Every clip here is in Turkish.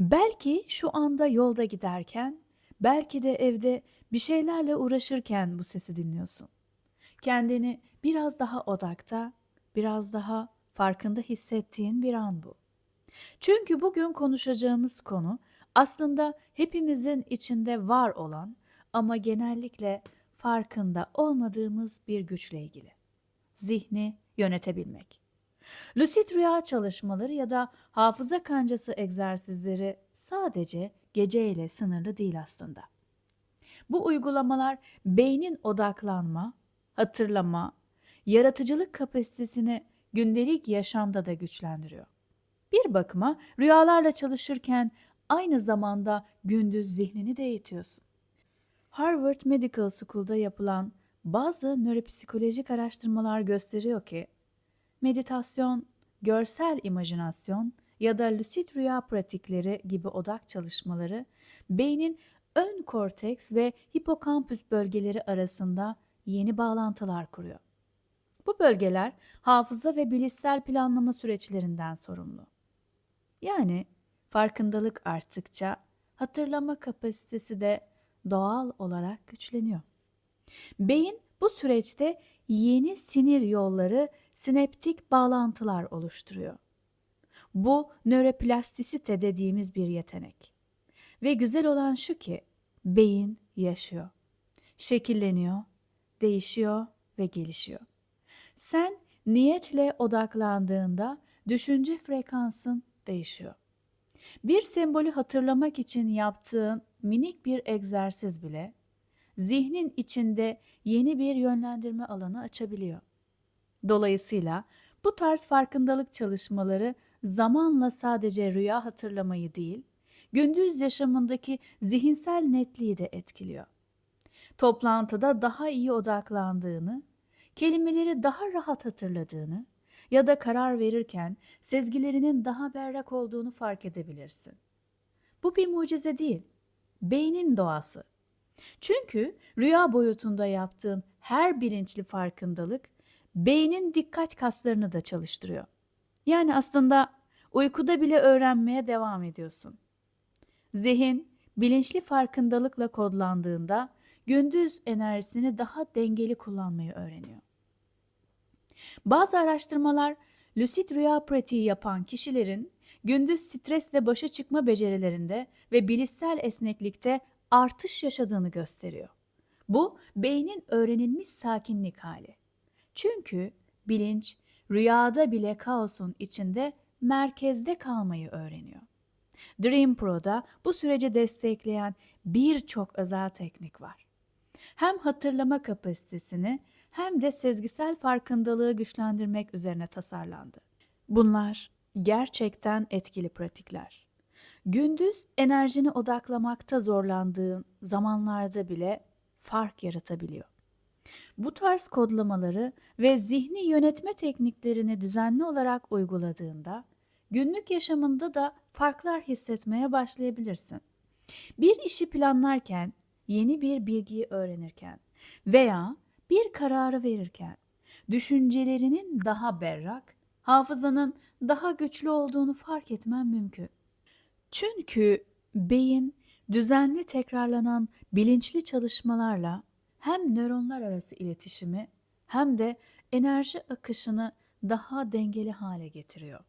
Belki şu anda yolda giderken, belki de evde bir şeylerle uğraşırken bu sesi dinliyorsun. Kendini biraz daha odakta, biraz daha farkında hissettiğin bir an bu. Çünkü bugün konuşacağımız konu aslında hepimizin içinde var olan ama genellikle farkında olmadığımız bir güçle ilgili. Zihni yönetebilmek. Lucid rüya çalışmaları ya da hafıza kancası egzersizleri sadece geceyle sınırlı değil aslında. Bu uygulamalar beynin odaklanma, hatırlama, yaratıcılık kapasitesini gündelik yaşamda da güçlendiriyor. Bir bakıma rüyalarla çalışırken aynı zamanda gündüz zihnini de eğitiyorsun. Harvard Medical School'da yapılan bazı nöropsikolojik araştırmalar gösteriyor ki meditasyon, görsel imajinasyon ya da lucid rüya pratikleri gibi odak çalışmaları beynin ön korteks ve hipokampüs bölgeleri arasında yeni bağlantılar kuruyor. Bu bölgeler hafıza ve bilişsel planlama süreçlerinden sorumlu. Yani farkındalık arttıkça hatırlama kapasitesi de doğal olarak güçleniyor. Beyin bu süreçte yeni sinir yolları, sineptik bağlantılar oluşturuyor. Bu nöroplastisite dediğimiz bir yetenek. Ve güzel olan şu ki beyin yaşıyor, şekilleniyor, değişiyor ve gelişiyor. Sen niyetle odaklandığında düşünce frekansın değişiyor. Bir sembolü hatırlamak için yaptığın minik bir egzersiz bile zihnin içinde yeni bir yönlendirme alanı açabiliyor. Dolayısıyla bu tarz farkındalık çalışmaları zamanla sadece rüya hatırlamayı değil, gündüz yaşamındaki zihinsel netliği de etkiliyor. Toplantıda daha iyi odaklandığını, kelimeleri daha rahat hatırladığını ya da karar verirken sezgilerinin daha berrak olduğunu fark edebilirsin. Bu bir mucize değil, beynin doğası. Çünkü rüya boyutunda yaptığın her bilinçli farkındalık beynin dikkat kaslarını da çalıştırıyor. Yani aslında uykuda bile öğrenmeye devam ediyorsun. Zihin bilinçli farkındalıkla kodlandığında gündüz enerjisini daha dengeli kullanmayı öğreniyor. Bazı araştırmalar lucid rüya pratiği yapan kişilerin gündüz stresle başa çıkma becerilerinde ve bilişsel esneklikte artış yaşadığını gösteriyor. Bu beynin öğrenilmiş sakinlik hali. Çünkü bilinç rüyada bile kaosun içinde merkezde kalmayı öğreniyor. Dream Pro'da bu süreci destekleyen birçok özel teknik var. Hem hatırlama kapasitesini hem de sezgisel farkındalığı güçlendirmek üzerine tasarlandı. Bunlar gerçekten etkili pratikler. Gündüz enerjini odaklamakta zorlandığın zamanlarda bile fark yaratabiliyor. Bu tarz kodlamaları ve zihni yönetme tekniklerini düzenli olarak uyguladığında günlük yaşamında da farklar hissetmeye başlayabilirsin. Bir işi planlarken, yeni bir bilgiyi öğrenirken veya bir kararı verirken düşüncelerinin daha berrak, hafızanın daha güçlü olduğunu fark etmen mümkün. Çünkü beyin düzenli tekrarlanan bilinçli çalışmalarla hem nöronlar arası iletişimi hem de enerji akışını daha dengeli hale getiriyor.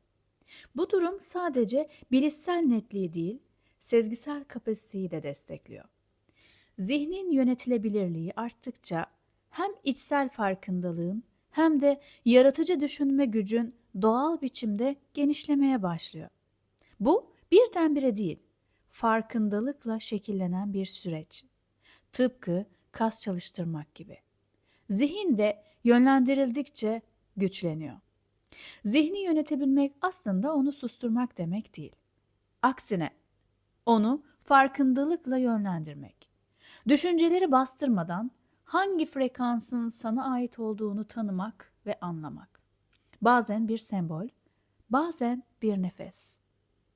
Bu durum sadece bilişsel netliği değil, sezgisel kapasiteyi de destekliyor. Zihnin yönetilebilirliği arttıkça hem içsel farkındalığın hem de yaratıcı düşünme gücün doğal biçimde genişlemeye başlıyor. Bu birdenbire değil, farkındalıkla şekillenen bir süreç. Tıpkı kas çalıştırmak gibi. Zihin de yönlendirildikçe güçleniyor. Zihni yönetebilmek aslında onu susturmak demek değil. Aksine onu farkındalıkla yönlendirmek. Düşünceleri bastırmadan hangi frekansın sana ait olduğunu tanımak ve anlamak. Bazen bir sembol, bazen bir nefes,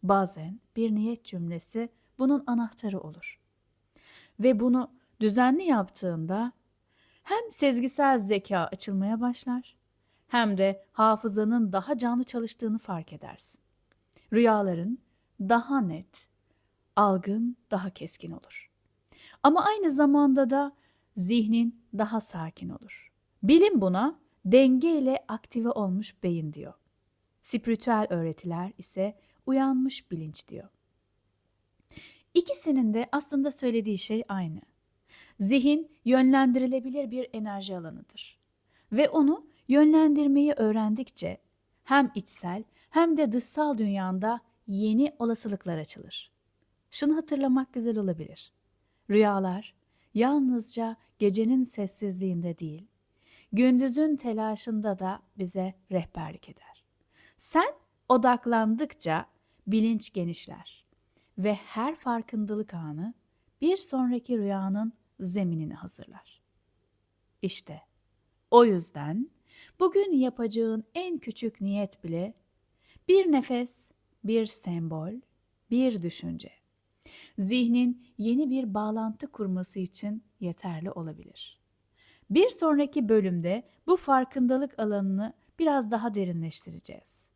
bazen bir niyet cümlesi bunun anahtarı olur. Ve bunu düzenli yaptığında hem sezgisel zeka açılmaya başlar hem de hafızanın daha canlı çalıştığını fark edersin. Rüyaların daha net, algın daha keskin olur. Ama aynı zamanda da zihnin daha sakin olur. Bilim buna denge ile aktive olmuş beyin diyor. Spiritüel öğretiler ise uyanmış bilinç diyor. İkisinin de aslında söylediği şey aynı. Zihin yönlendirilebilir bir enerji alanıdır. Ve onu yönlendirmeyi öğrendikçe hem içsel hem de dışsal dünyanda yeni olasılıklar açılır. Şunu hatırlamak güzel olabilir. Rüyalar yalnızca gecenin sessizliğinde değil, gündüzün telaşında da bize rehberlik eder. Sen odaklandıkça bilinç genişler ve her farkındalık anı bir sonraki rüyanın zeminini hazırlar. İşte o yüzden bugün yapacağın en küçük niyet bile bir nefes, bir sembol, bir düşünce. Zihnin yeni bir bağlantı kurması için yeterli olabilir. Bir sonraki bölümde bu farkındalık alanını biraz daha derinleştireceğiz.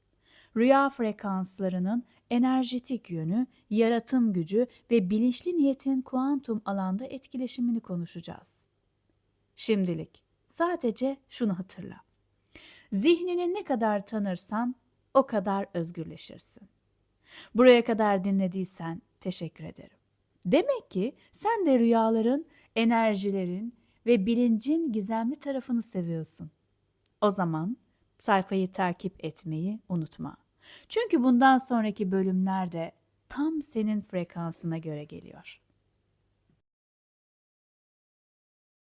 Rüya frekanslarının enerjetik yönü, yaratım gücü ve bilinçli niyetin kuantum alanda etkileşimini konuşacağız. Şimdilik sadece şunu hatırla. Zihnini ne kadar tanırsan o kadar özgürleşirsin. Buraya kadar dinlediysen teşekkür ederim. Demek ki sen de rüyaların, enerjilerin ve bilincin gizemli tarafını seviyorsun. O zaman sayfayı takip etmeyi unutma. Çünkü bundan sonraki bölümlerde tam senin frekansına göre geliyor.